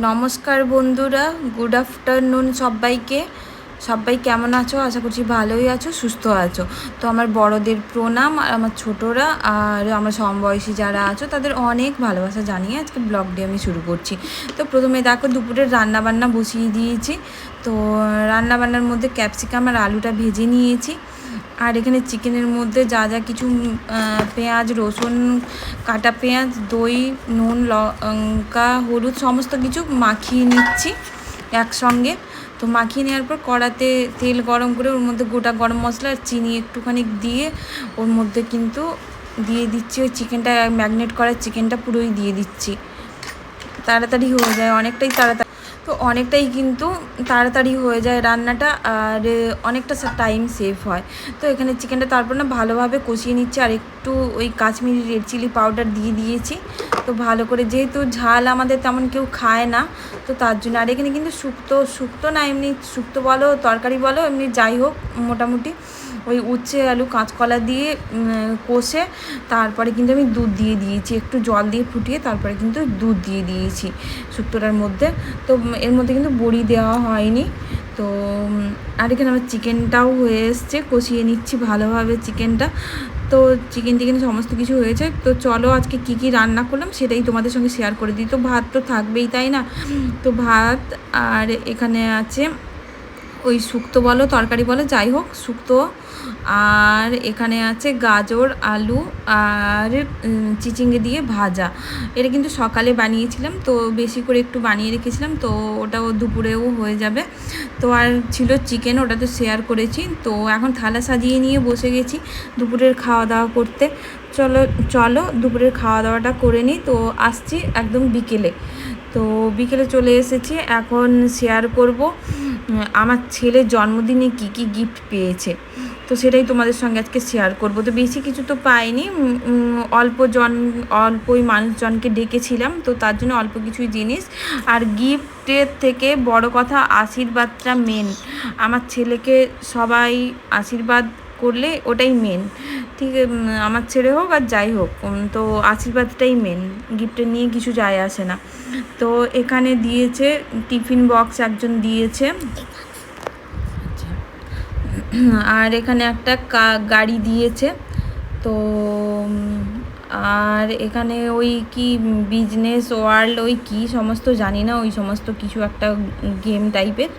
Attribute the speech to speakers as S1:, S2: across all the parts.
S1: নমস্কার বন্ধুরা good afternoon সবাইকে। সবাই কেমন আছো? আশা করছি ভালোই আছো, সুস্থ আছো। তো আমার বড়দের প্রণাম, আর আমার ছোটরা, আর আমার সমবয়সী যারা আছো, তাদের অনেক ভালোবাসা জানিয়ে আজকে ব্লগ ডে আমি শুরু করছি। তো প্রথমে দেখো, দুপুরের রান্নাবান্না বসিয়ে দিয়েছি। তো রান্নাবান্নার মধ্যে ক্যাপসিকাম আর আলুটা ভেজে নিয়েছি। আর এখানে চিকেনের মধ্যে যা যা কিছু পেঁয়াজ, রসুন, কাটা পেঁয়াজ, দই, নুন, লঙ্কা, হলুদ সমস্ত কিছু মাখিয়ে নিচ্ছি একসঙ্গে। তো মাখিয়ে নেওয়ার পর কড়াতে তেল গরম করে ওর মধ্যে গোটা গরম মশলা আর চিনি একটুখানি দিয়ে ওর মধ্যে কিন্তু দিয়ে দিচ্ছি। ওই চিকেনটা ম্যাগনেট করা চিকেনটা পুরোই দিয়ে দিচ্ছি। তাড়াতাড়ি হয়ে যায়, অনেকটাই তাড়াতাড়ি। তো অনেকটাই কিন্তু তাড়াতাড়ি হয়ে যায় রান্নাটা আর অনেকটা টাইম সেভ হয়। তো এখানে চিকেনটা তারপর না ভালোভাবে কষিয়ে নিচ্ছি আর একটু ওই কাশ্মীরি রেড চিলি পাউডার দিয়ে দিয়েছি। তো ভালো করে যেহেতু ঝাল আমাদের তেমন কেউ খায় না, তো তার জন্য আর এখানে কিন্তু শুক্তো শুক্তো না এমনি, শুক্তো বলো, তরকারি বলো, এমনি যাই হোক, মোটামুটি। ওই উচ্ছে আলু কাঁচকলা দিয়ে কষে তারপরে কিন্তু আমি দুধ দিয়ে দিয়েছি। একটু জল দিয়ে ফুটিয়ে তারপরে কিন্তু দুধ দিয়ে দিয়েছি শুক্তোটার মধ্যে। তো এর মধ্যে কিন্তু বড়ি দেওয়া হয়নি। তো আর এখানে আমার চিকেনটাও হয়ে এসছে। কষিয়ে নিচ্ছি ভালোভাবে চিকেনটা। তো, চিকেন টিকেন সমস্ত কিছু হয়েছে। তো, চলো আজকে কি কি রান্না করলাম সেটাই তোমাদের সঙ্গে শেয়ার করে দিই। তো, ভাত তো থাকবেই, তাই না? তো, ভাত আর এখানে আছে ওই শুক্তো বলো, তরকারি বলো, যাই হোক, শুক্তো। আর এখানে আছে গাজর, আলু আর চিচিঙ্গে দিয়ে ভাজা। এটা কিন্তু সকালে বানিয়েছিলাম, তো বেশি করে একটু বানিয়ে রেখেছিলাম, তো ওটাও দুপুরেও হয়ে যাবে। তো আর ছিল চিকেন, ওটা তো শেয়ার করেছি। তো এখন থালা সাজিয়ে নিয়ে বসে গেছি দুপুরের খাওয়া দাওয়া করতে। চলো চলো, দুপুরের খাওয়া দাওয়াটা করে নিই। তো আসছি একদম বিকেলে। তো বিকেলে চলে এসেছি, এখন শেয়ার করব আমার ছেলের জন্মদিনে কি কি গিফট পেয়েছে। তো সেটাই তোমাদের সঙ্গে আজকে শেয়ার করব। তো বেশি কিছু তো পাইনি অল্প জন, অল্পই মানুষজনকে ডেকেছিলাম, তো তার জন্য অল্প কিছুই জিনিস। আর গিফটের থেকে বড় কথা আশীর্বাদটা মেন আমার ছেলেকে সবাই আশীর্বাদ করলে ওটাই মেন ঠিক আমার ছেড়ে হোক আর যাই হোক তো আশীর্বাদটাই মেন গিফটের নিয়ে কিছু যায় আসে না। তো এখানে দিয়েছে টিফিন বক্স একজন দিয়েছে। আর এখানে একটা গাড়ি দিয়েছে। তো আর এখানে ওই কি বিজনেস ওয়ার্ল্ড ওই কি, সমস্ত জানি না, ওই সমস্ত কিছু একটা গেম টাইপের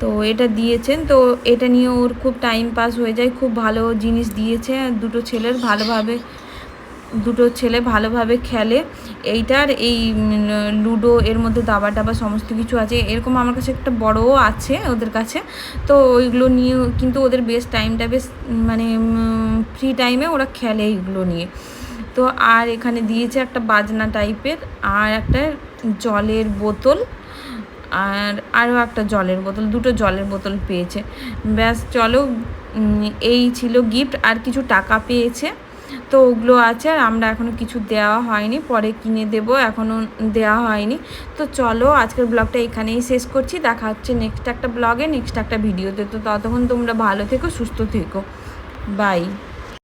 S1: তো এটা দিয়েছেন, তো এটা নিয়ে ওর খুব টাইম পাস হয়ে যায়, খুব ভালো জিনিস দিয়েছে দুটো ছেলের ভালোভাবে, দুটো ছেলে ভালোভাবে খেলে। এইটার এই লুডো, এর মধ্যে দাবা টাবা সমস্ত কিছু আছে। এরকম আমার কাছে একটা বড়ও আছে ওদের কাছে। তো ওইগুলো নিয়ে কিন্তু ওদের বেশ টাইমটা বেশ মানে ফ্রি টাইমে ওরা খেলে এইগুলো নিয়ে। তো আর এখানে দিয়েছে একটা বাজনা টাইপের আর একটা জলের বোতল। আর আরও একটা জলের বোতল, দুটো জলের বোতল পেয়েছে। ব্যাস, চলো এই ছিল গিফট আর কিছু টাকা পেয়েছে। তো ওগুলো আছে, আর আমরা এখনও কিছু দেওয়া হয়নি, পরে কিনে দেবো এখনও দেওয়া হয়নি। তো চলো, আজকের ব্লগটা এখানেই শেষ করছি, দেখা হচ্ছে নেক্সট একটা ব্লগে নেক্সট একটা ভিডিওতে তো ততক্ষণ তোমরা ভালো থেকো, সুস্থ থেকো। বাই